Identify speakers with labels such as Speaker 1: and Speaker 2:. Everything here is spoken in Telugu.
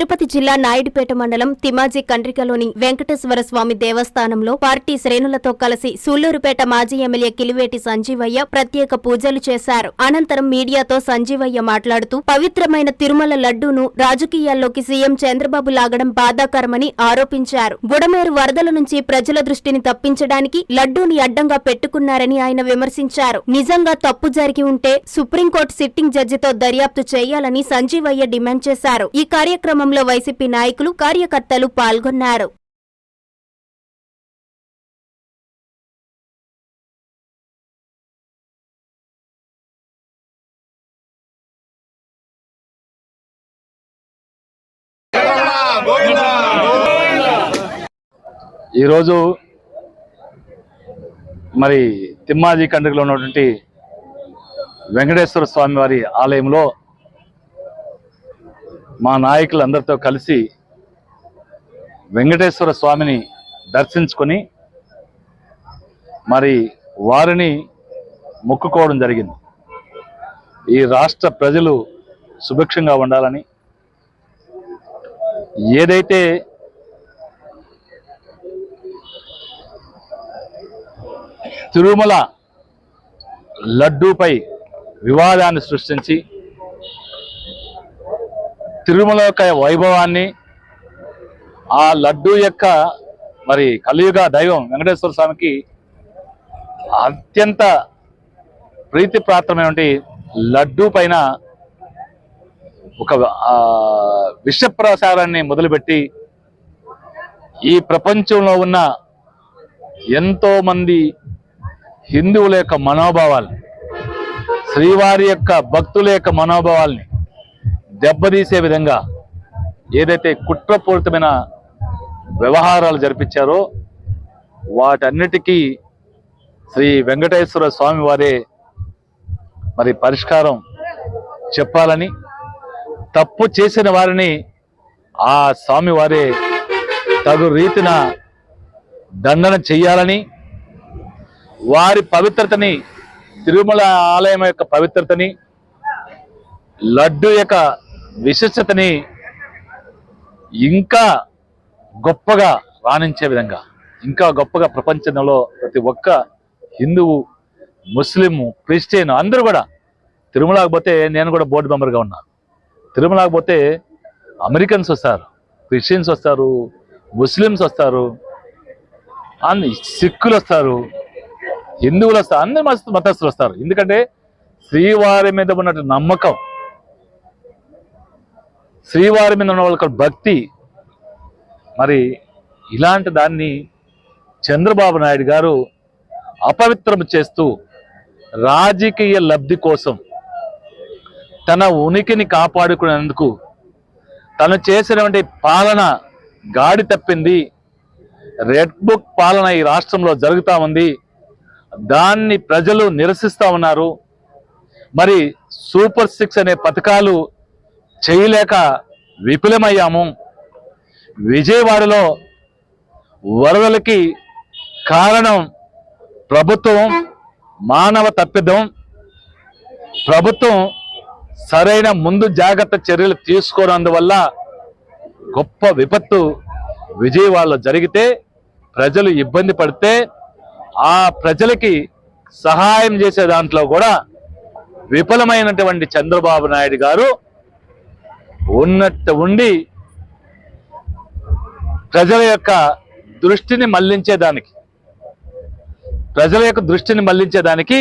Speaker 1: తిరుపతి జిల్లా నాయుడుపేట మండలం తిమాజీ కండ్రికలోని వెంకటేశ్వర స్వామి దేవస్థానంలో పార్టీ శ్రేణులతో కలిసి సూళ్ళూరుపేట మాజీ ఎమ్మెల్యే కిలివేటి సంజీవయ్య ప్రత్యేక పూజలు చేశారు. అనంతరం మీడియాతో సంజీవయ్య మాట్లాడుతూ పవిత్రమైన తిరుమల లడ్డూను రాజకీయాల్లోకి సీఎం చంద్రబాబు లాగడం బాధాకరమని ఆరోపించారు. బుడమేరు వరదల నుంచి ప్రజల దృష్టిని తప్పించడానికి లడ్డూని అడ్డంగా పెట్టుకున్నారని ఆయన విమర్శించారు. నిజంగా తప్పు జరిగి ఉంటే సుప్రీంకోర్టు సిట్టింగ్ జడ్జితో దర్యాప్తు చేయాలని సంజీవయ్య డిమాండ్ చేశారు. ఈ కార్యక్రమం కార్యక్రమంలో వైసీపీ నాయకులు కార్యకర్తలు పాల్గొన్నారు.
Speaker 2: ఈరోజు మరి తిమ్మాజీ కండ్రికలో ఉన్నటువంటి వెంకటేశ్వర స్వామి వారి ఆలయంలో మా నాయకులందరితో కలిసి వెంకటేశ్వర స్వామిని దర్శించుకొని మరి వారిని మొక్కుకోవడం జరిగింది. ఈ రాష్ట్ర ప్రజలు సుభిక్షంగా ఉండాలని ఏదైతే తిరుమల లడ్డూపై వివాదాన్ని సృష్టించి తిరుమల యొక్క వైభవాన్ని ఆ లడ్డు యొక్క మరి కలియుగ దైవం వెంకటేశ్వర స్వామికి అత్యంత ప్రీతిప్రాప్తమైనటువంటి లడ్డూ పైన ఒక విషప్రసారాన్ని విష మొదలుపెట్టి ఈ ప్రపంచంలో ఉన్న ఎంతో మంది హిందువుల యొక్క మనోభావాలు శ్రీవారి యొక్క భక్తుల యొక్క మనోభావాల్ని దెబ్బతీసే విధంగా ఏదైతే కుట్రపూరితమైన వ్యవహారాలు జరిపించారో వాటన్నిటికీ శ్రీ వెంకటేశ్వర స్వామి వారే మరి పరిష్కారం చెప్పాలని తప్పు చేసిన వారిని ఆ స్వామి వారే తగు రీతిన దండన చెయ్యాలని వారి పవిత్రతని తిరుమల ఆలయం యొక్క పవిత్రతని లడ్డు యొక్క విశిష్టతని ఇంకా గొప్పగా రాణించే విధంగా ఇంకా గొప్పగా ప్రపంచంలో ప్రతి ఒక్క హిందువు ముస్లిం క్రిస్టియన్ అందరూ కూడా తిరుమలకి పోతే నేను కూడా బోర్డు మెంబర్గా ఉన్నాను. తిరుమలకి పోతే అమెరికన్స్ వస్తారు క్రిస్టియన్స్ వస్తారు ముస్లిమ్స్ వస్తారు అన్ని సిక్కులు వస్తారు హిందువులు వస్తారు అందరు మత మతస్థులు వస్తారు. ఎందుకంటే శ్రీవారి మీద ఉన్నట్టు నమ్మకం శ్రీవారి మీద ఉన్న వాళ్ళ భక్తి. మరి ఇలాంటి దాన్ని చంద్రబాబు నాయుడు గారు అపవిత్రం చేస్తూ రాజకీయ లబ్ధి కోసం తన ఉనికిని కాపాడుకునేందుకు తను చేసినటువంటి పాలన గాడి తప్పింది. రెడ్ బుక్ పాలన ఈ రాష్ట్రంలో జరుగుతా ఉంది. దాన్ని ప్రజలు నిరసిస్తూ ఉన్నారు. మరి సూపర్ సిక్స్ అనే పథకాలు చేయలేక విఫలమయ్యాము. విజయవాడలో వరదలకి కారణం ప్రభుత్వం మానవ తప్పిదం. ప్రభుత్వం సరైన ముందు జాగ్రత్త చర్యలు తీసుకోనందువల్ల గొప్ప విపత్తు విజయవాడలో జరిగితే ప్రజలు ఇబ్బంది పడితే ఆ ప్రజలకి సహాయం చేసే దాంట్లో కూడా విఫలమైనటువంటి చంద్రబాబు నాయుడు గారు ఉన్నట్టు ఉండి ప్రజల యొక్క దృష్టిని మళ్ళించేదానికి ప్రజల యొక్క దృష్టిని మళ్ళించేదానికి